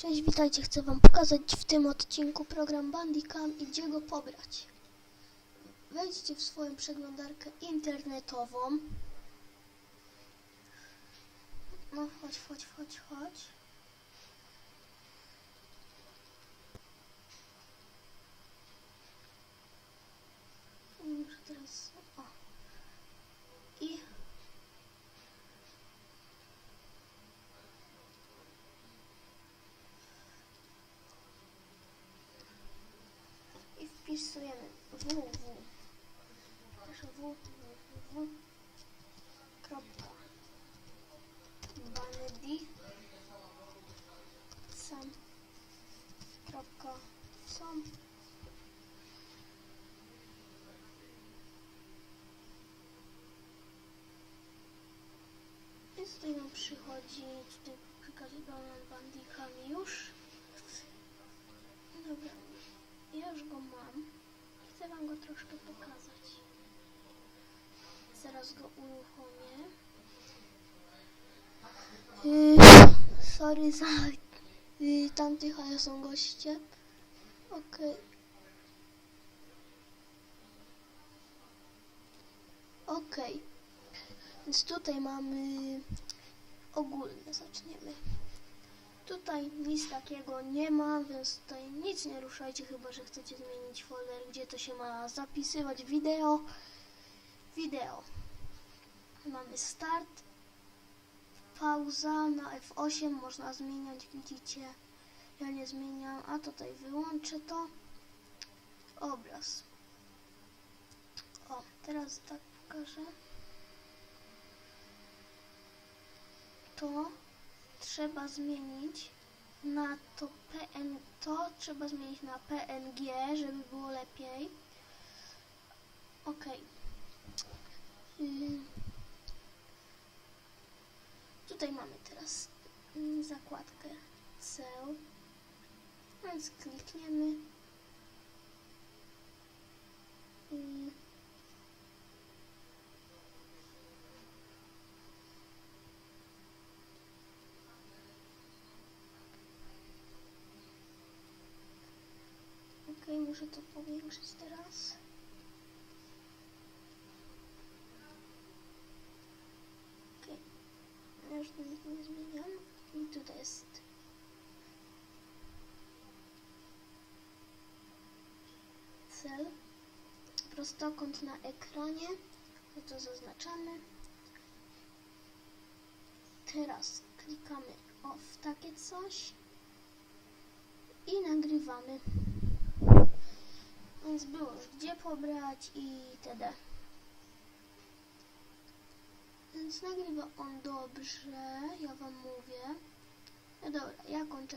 Cześć, witajcie. Chcę Wam pokazać w tym odcinku program Bandicam i gdzie go pobrać. Wejdźcie w swoją przeglądarkę internetową. No, chodź, chodź, chodź, chodź. Muszę teraz... O. I... i wpisujemy www. Proszę. Kropka. Sam. Kropka. Sam. Więc tutaj nam przychodzi, tutaj przekazywałam bandikami już. Dobra, ja już go mam. Chcę wam go troszkę pokazać. Zaraz go uruchomię. Yy, sorry za yy, tamtych, ale są goście. Okej. Okej. Więc tutaj mamy ogólne, zaczniemy. Tutaj nic takiego nie ma, więc tutaj nic nie ruszajcie, chyba że chcecie zmienić folder, gdzie to się ma zapisywać. Wideo. Wideo. Mamy start. Pauza na F8 można zmieniać, widzicie. Ja nie zmieniam, a tutaj wyłączę to. Obraz. O, teraz tak pokażę. To trzeba zmienić na to PN, to trzeba zmienić na PNG, żeby było lepiej. Ok. Tutaj mamy teraz ym, zakładkę cel. Więc klikniemy. Ym. Ok, muszę to powiększyć teraz. Ok, ja już nic nie zmieniam. I tutaj jest. Cel. Prostokąt na ekranie. No to zaznaczamy. Teraz klikamy o w takie coś i nagrywamy. Więc było gdzie pobrać i td. Więc nagrywa on dobrze, ja wam mówię. No dobra, ja kończę